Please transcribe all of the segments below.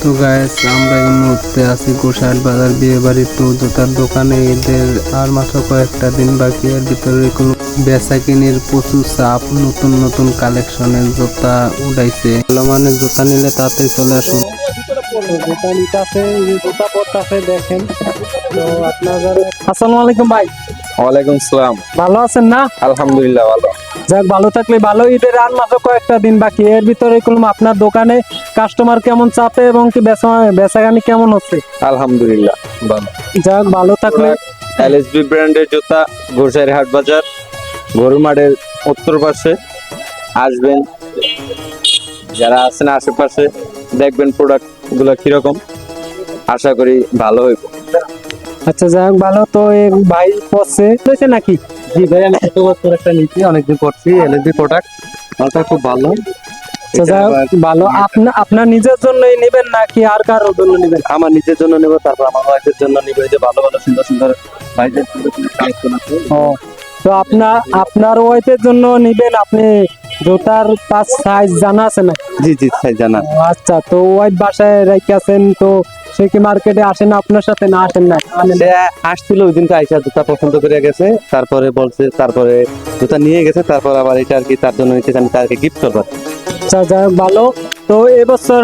তো গাইস আমরা এই মুহূর্তে আছি গোসাইল বাজার বিয়ে বাড়ির তো জুতার দোকানে। এদের আর মাত্র কয়েকটা দিন বাকি, এর ভিতরে কোনো বেচা কিনির প্রচুর চাপ, নতুন নতুন কালেকশনের জুতা উঠাইছে। ভালো মানে জুতা নিলে তাতে চলে আসুন। জুতা নিতে আছে জুতা পড়তে আছে, দেখেন। তো আপনাদের আসসালামু আলাইকুম ভাই। ওয়ালাইকুম সালাম ভালো আছেন না? আলহামদুলিল্লাহ ভালো। যাক ভালো থাকলে ভালো। ঈদের আর মাত্র কয়েকটা দিন বাকি। এর ভিতরে কোনো আপনার দোকানে কাস্টমার কেমন চাপে এবং কি বেচা বেচাগানি কেমন হচ্ছে? আলহামদুলিল্লাহ ভালো। যাক ভালো থাকলে। এলএসবি ব্র্যান্ডের জুতা গোসাইর হাট বাজার গরু মাঠের উত্তর পাশে আসবেন। যারা আছেন আশেপাশে দেখবেন প্রোডাক্টগুলো কীরকম। আশা করি ভালো হইব। আচ্ছা যাক ভালো তো ভাই পড়ছে হয়েছে নাকি? জি ভাই আমি ছোট বছর একটা নিচ্ছি অনেকদিন করছি এলএসবি প্রোডাক্ট মালটা খুব ভালো। যাক ভালো। আপনার আপনার নিজের জন্যই নেবেন নাকি আর কারোর জন্য নেবেন? আমার নিজের জন্য নেব তারপর আমার ওয়াইফের জন্য নিব যে ভালো ভালো সুন্দর সুন্দর ভাইদের ও তো আপনার আপনার ওয়াইফের জন্য নেবেন আপনি জুতার পাঁচ সাইজ জানা আছে না? জি জি স্যার জানা। আচ্ছা তো ওয়াইফ বাসায় রেখে আছেন তো সে কি মার্কেটে আসেন আপনার সাথে? না আসেন না সে আসছিল ওই দিনকে আইসা জুতা পছন্দ করে গেছে তারপরে বলছে তারপরে জুতা নিয়ে গেছে তারপর আবার এটা আর কি তার জন্য নিতে আমি তাকে গিফট করব আচ্ছা যাই হোক ভালো। তো এবছর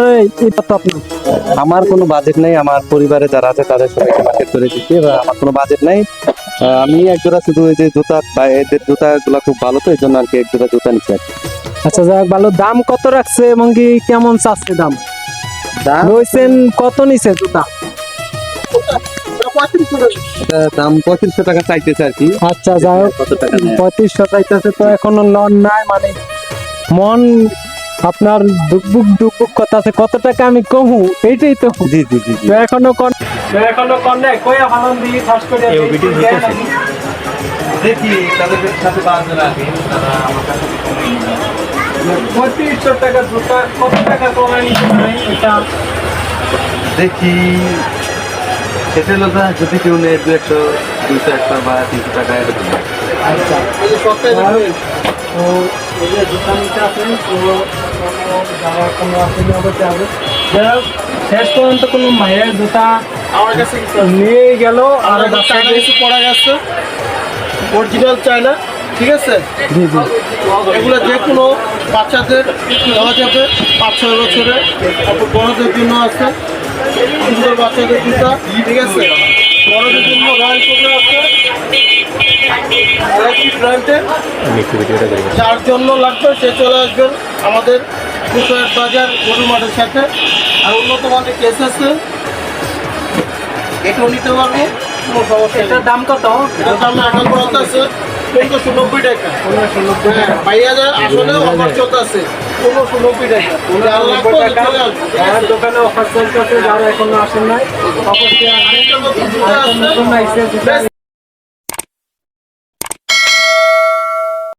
আমার কোনো বাজেট নেই আমার পরিবারে যারা আছে তাদের সবাইকে মার্কেট করে দিচ্ছি এবার আমার কোনো বাজেট নেই। আমি একজোড়া শুধু ওই যে জুতা বা এদের জুতা গুলা খুব ভালো তো এই জন্য আর কি এক জোড়া জুতা নিচ্ছি আচ্ছা যাই হোক ভালো। দাম কত রাখছে এবং কি কেমন চাচ্ছে দাম? রয়েছেন কত নিছে জুতা? দাম পঁয়ত্রিশশো টাকা চাইতেছে আর কি। আচ্ছা যাই হোক পঁয়ত্রিশশো চাইতেছে তো এখনও লন নাই মানে মন আপনার ডুকবুক ডুকবুক কথা আছে কত টাকা আমি কমু? এইটাই তো। জি জি জি তো এখনও কন তো এখনও কন নাই। ফার্স্ট করে এই ভিডিও হইতেছে। দেখি তাদের সাথে বাজার আগে। তারা আমার কাছে টাকা জুতা কত টাকা কমায় নিতে পারি? এটা দেখি সেটা হলো না, যদি কেউ নেয় দু একশো দুশো একশো বা তিনশো টাকা এরকম আচ্ছা। তো এই যে তো কোনো কোনো অসুবিধা হবে। যাবে শেষ পর্যন্ত কোনো মায়ের জুতা আমার কাছে নিয়ে গেল আর কিছু পড়া গেছে অরিজিনাল চায়না ঠিক আছে? জি জি। এগুলো যে কোনো বাচ্চাদের দেওয়া যাবে পাঁচ ছয় বছরে তারপর বড়দের জন্য আছে সুন্দর বাচ্চাদের জুতা ঠিক আছে? বড়দের জন্য রয়্যাল কোটে আছে। যার জন্য লাগবে সে চলে আসবেন আমাদের কুশার বাজার গরু মাঠের সাথে। আর উন্নত মানের কেস আছে। এটাও নিতে পারব কোনো সমস্যা এটার দাম কত? এটার দাম এখন আছে। পনেরোশো নব্বই টাকা। পনেরোশো নব্বই ভাইয়া যায় আসলে অফার চলতে আছে পনেরোশো নব্বই টাকা। লাগবে টাকা আমার দোকানে অফার চলতে আছে যারা এখনও আসেন নাই। অবশ্যই আসবেন